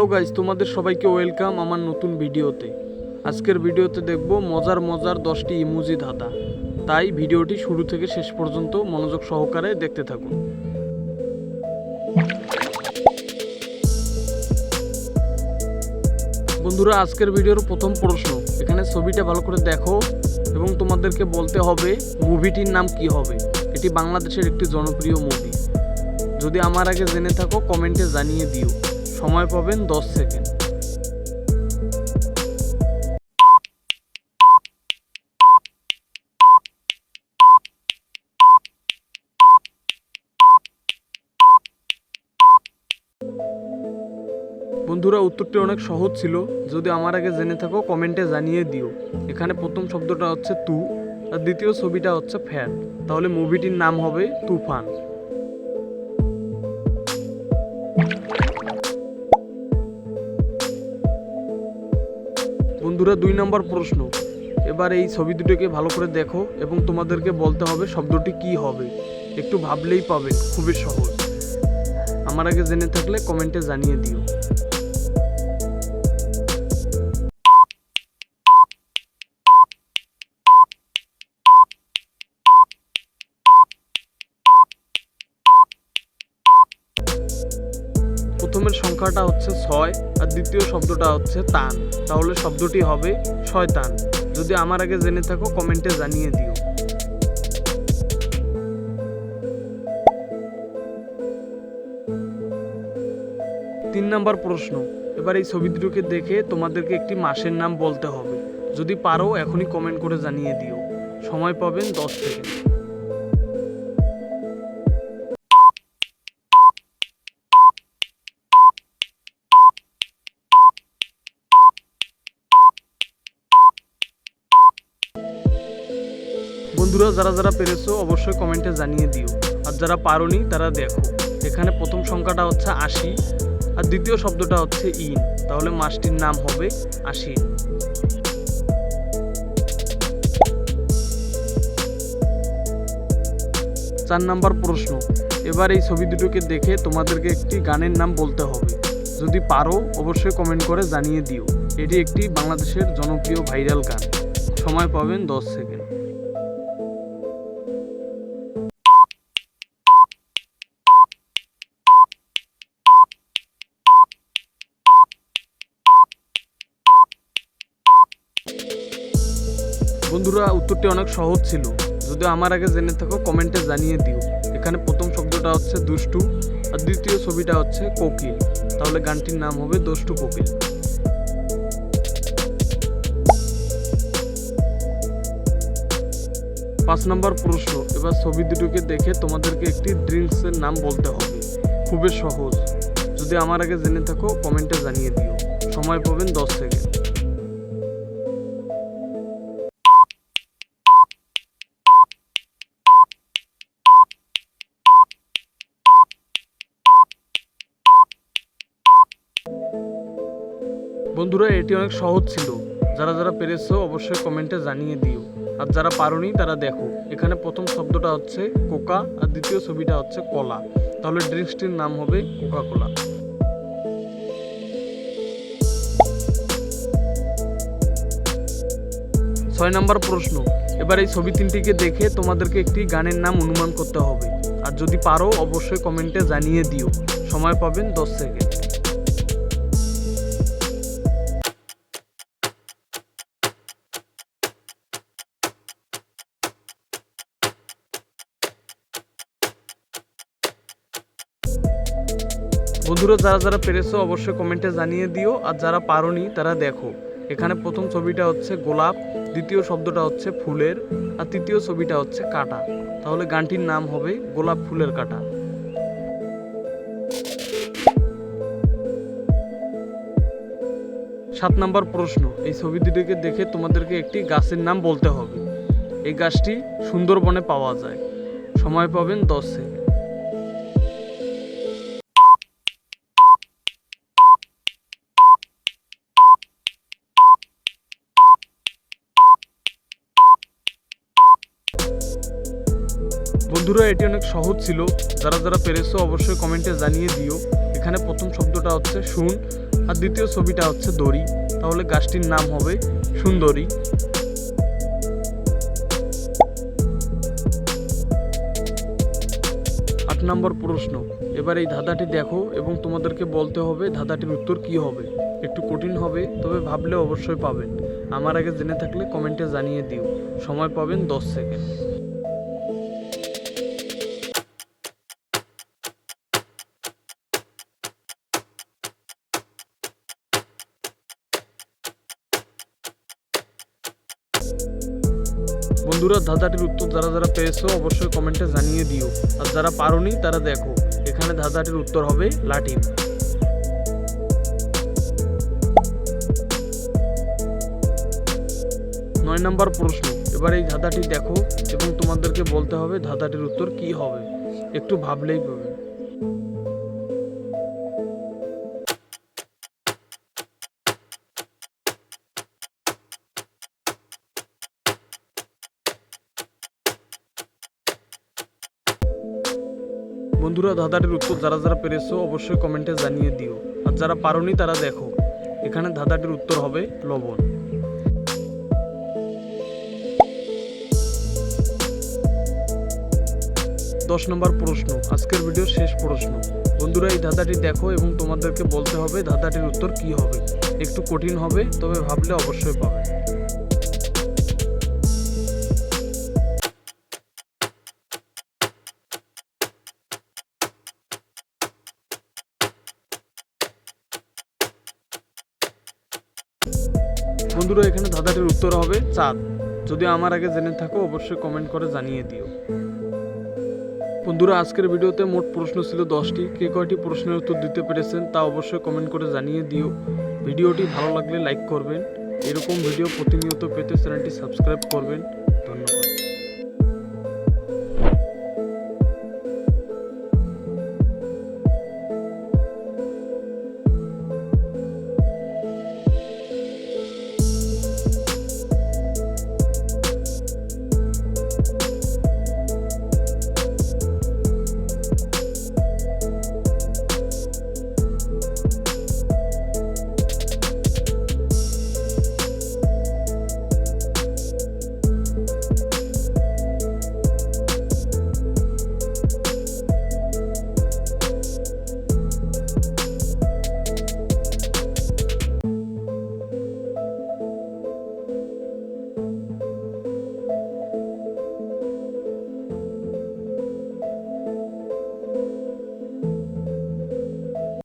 Hello guys তোমাদের সবাইকে welcome আমার নতুন ভিডিওতে। আজকের ভিডিওতে দেখব মজার মজার দশটি ইমোজি ধাঁধা। তাই ভিডিওটি শুরু থেকে শেষ পর্যন্ত মনোযোগ সহকারে দেখতে থাকুন। বন্ধুরা, আজকের ভিডিওর প্রথম প্রশ্ন। এখানে ছবিটা ভালো করে দেখো এবং তোমাদেরকে বলতে হবে মুভিটির নাম কি হবে। এটি বাংলাদেশের একটি জনপ্রিয় মুভি। যদি আমার আগে জেনে থাকো কমেন্টে জানিয়ে দিও। সময় পাবেন দশ সেকেন্ড। বন্ধুরা, উত্তরটি অনেক সহজ ছিল। যদি আমার আগে জেনে থাকো, কমেন্টে জানিয়ে দিও। এখানে প্রথম শব্দটা হচ্ছে তু, আর দ্বিতীয় ছবিটা হচ্ছে ফ্যান। তাহলে মুভিটির নাম হবে তুফান। বন্ধুরা, দুই নম্বর প্রশ্ন। এবার এই ছবি দুটোকে ভালো করে দেখো এবং তোমাদেরকে বলতে হবে শব্দটি কি হবে। একটু ভাবলেই পাবে, খুবই সহজ। আমার আগে জেনে থাকলে কমেন্টে জানিয়ে দিও। প্রথমের সংখ্যাটা হচ্ছে ছয় আর দ্বিতীয় শব্দটা হচ্ছে তান। তাহলে শব্দটি হবে শয়তান। যদি আমার আগে জেনে থাকো, কমেন্টে জানিয়ে দিও। তিন নাম্বার প্রশ্ন। এবার এই ছবি দুটোকে দেখে তোমাদেরকে একটি মাসের নাম বলতে হবে। যদি পারো, এখনই কমেন্ট করে জানিয়ে দিও। সময় পাবেন দশ সেকেন্ড বন্ধুরা, যারা যারা পেরেছ, অবশ্যই কমেন্টে জানিয়ে দিও। আর যারা পারোনি, তারা দেখো। এখানে প্রথম সংখ্যাটা হচ্ছে আশি, আর দ্বিতীয় শব্দটা হচ্ছে ইন। তাহলে মাসটির নাম হবে আশি। চার নাম্বার প্রশ্ন। এবার এই ছবি দুটোকে দেখে তোমাদেরকে একটি গানের নাম বলতে হবে। যদি পারো, অবশ্যই কমেন্ট করে জানিয়ে দিও। এটি একটি বাংলাদেশের জনপ্রিয় ভাইরাল গান। সময় পাবেন দশ সেকেন্ড। বন্ধুরা, উত্তরটি অনেক সহজ ছিল। যদি আমার আগে জেনে থাকো, কমেন্টে জানিয়ে দিও। এখানে প্রথম শব্দটা হচ্ছে দুষ্টু, আর দ্বিতীয় ছবিটা হচ্ছে কোকিল। তাহলে গানটির নাম হবে দুষ্টু কোকিল। পাঁচ নম্বর প্রশ্ন, এবার ছবি দুটোকে দেখে তোমাদেরকে একটি ড্রিঙ্কসের নাম বলতে হবে। খুবই সহজ। যদি আমার আগে জেনে থাকো, কমেন্টে জানিয়ে দিও। সময় পাবেন দশ সেকেন্ড। বন্ধুরা, এটি অনেক সহজ ছিল। যারা যারা পেরেছ অবশ্যই কমেন্টে জানিয়ে দিও। আর যারা পারোনি, তারা দেখো। এখানে প্রথম শব্দটা হচ্ছে কোকা, আর দ্বিতীয় ছবিটা হচ্ছে কলা। তাহলে ড্রিঙ্কসটির নাম হবে কোকা কোলা ছয় নম্বর প্রশ্ন। এবার এই ছবি তিনটিকে দেখে তোমাদেরকে একটি গানের নাম অনুমান করতে হবে। আর যদি পারো, অবশ্যই কমেন্টে জানিয়ে দিও। সময় পাবেন দশ সেকেন্ড। বন্ধুরা, যারা যারা পেরেছ অবশ্যই কমেন্টে জানিয়ে দিও, আর যারা পারোনি তারা দেখো। এখানে প্রথম ছবিটা হচ্ছে গোলাপ, দ্বিতীয় শব্দটা হচ্ছে ফুলের, আর তৃতীয় ছবিটা হচ্ছে কাটা। তাহলে গানটির নাম হবে গোলাপ ফুলের কাটা। সাত নাম্বার প্রশ্ন, এই ছবি দুটিকে দেখে তোমাদেরকে একটি গাছের নাম বলতে হবে। এই গাছটি সুন্দরবনে পাওয়া যায়। সময় পাবেন দশ। সেকেন্ড বন্ধুরা, এটি অনেক সহজ ছিল। যারা যারা পেরেছ অবশ্যই কমেন্টে জানিয়ে দিও। এখানে প্রথম শব্দটা হচ্ছে শুন, আর দ্বিতীয় ছবিটা হচ্ছে দড়ি। তাহলে গাছটির নাম হবে সুন্দরী। আট নম্বর প্রশ্ন, এবার এই ধাঁধাটি দেখো এবং তোমাদেরকে বলতে হবে ধাঁধাটির উত্তর কি হবে। একটু কঠিন হবে, তবে ভাবলে অবশ্যই পাবেন। আমার আগে জেনে থাকলে কমেন্টে জানিয়ে দিও। সময় পাবেন দশ সেকেন্ড। বন্ধুরা ধাঁধাটির উত্তর যারা যারা পেয়েছ অবশ্যই কমেন্টে জানিয়ে দিও। আর যারা পারোনি, তারা দেখো, এখানে ধাঁধাটির উত্তর হবে লাঠিম নয় নম্বর প্রশ্ন, এবার এই ধাঁধাটি দেখো এবং তোমাদেরকে বলতে হবে ধাঁধাটির উত্তর কি হবে। একটু ভাবলেই পাবে বন্ধুরা, ধাঁধাটির উত্তর যারা যারা পেরেছ অবশ্যই কমেন্টে জানিয়ে দিও। আর যারা পারোনি তারা দেখো, এখানে ধাঁধাটির উত্তর হবে লবণ। দশ নম্বর প্রশ্ন, আজকের ভিডিওর শেষ প্রশ্ন। বন্ধুরা, এই ধাঁধাটি দেখো এবং তোমাদেরকে বলতে হবে ধাঁধাটির উত্তর কি হবে। একটু কঠিন হবে, তবে ভাবলে অবশ্যই পাবে। বন্ধুরা, এখানে ধাঁধাটির উত্তর হবে চাঁদ। যদি আমার আগে জেনে থাকো, অবশ্যই কমেন্ট করে জানিয়ে দিও। বন্ধুরা, আজকের ভিডিওতে মোট প্রশ্ন ছিল দশটি। কে কয়টি প্রশ্নের উত্তর দিতে পেরেছেন তা অবশ্যই কমেন্ট করে জানিয়ে দিও। ভিডিওটি ভালো লাগলে লাইক করবেন। এরকম ভিডিও প্রতিনিয়ত পেতে চ্যানেলটি সাবস্ক্রাইব করবেন। ধন্যবাদ।